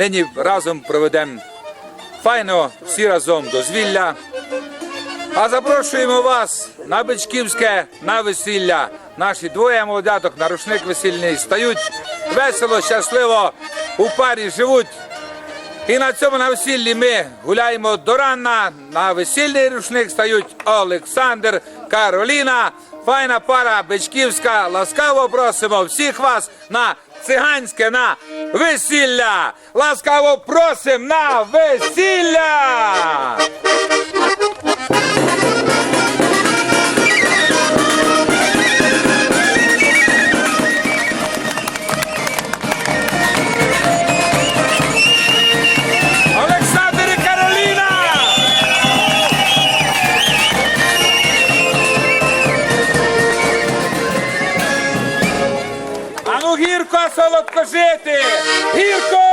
нині разом проведемо файно всі разом дозвілля. А запрошуємо вас на Бичківське на весілля. Наші двоє молодяток на рушник весільний стають весело, щасливо у парі живуть. І на цьому на весіллі ми гуляємо до рана. На весільний рушник стають Олександр, Кароліна. Файна пара Бичківська. Ласкаво просимо всіх вас на циганське на весілля. Ласкаво просим на весілля. Гірко солодко жити! Гірко!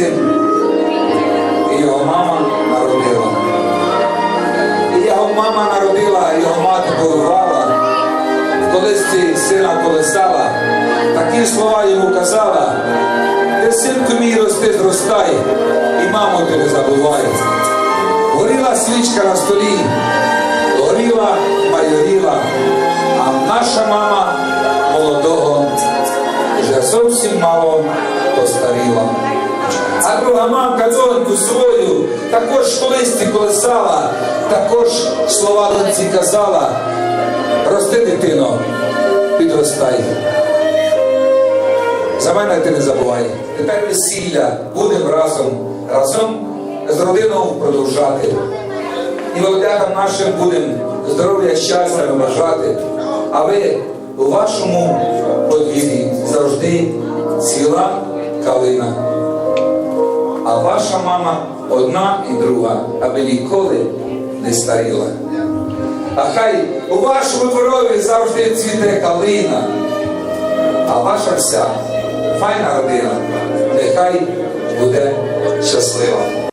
Син, і його мама народила. І його мама народила, його мати поливала, в колисці сина колесала, такі слова йому казала, ти синку мій рости зростай, і маму ти не забувай. Горіла свічка на столі, горіла, також колись колесала, також слова доньці казала. Рости, дитино, підростай. за мене ти не забувай. Тепер весілля будемо разом, разом з родиною продовжати. І молодятам нашим будемо здоров'я, щастя бажати. А ви у вашому подвір'ї завжди ціла калина. А ваша мама одна і друга, аби ніколи не старіла. А хай у вашому дворові завжди цвіте калина, а ваша вся файна родина нехай буде щаслива.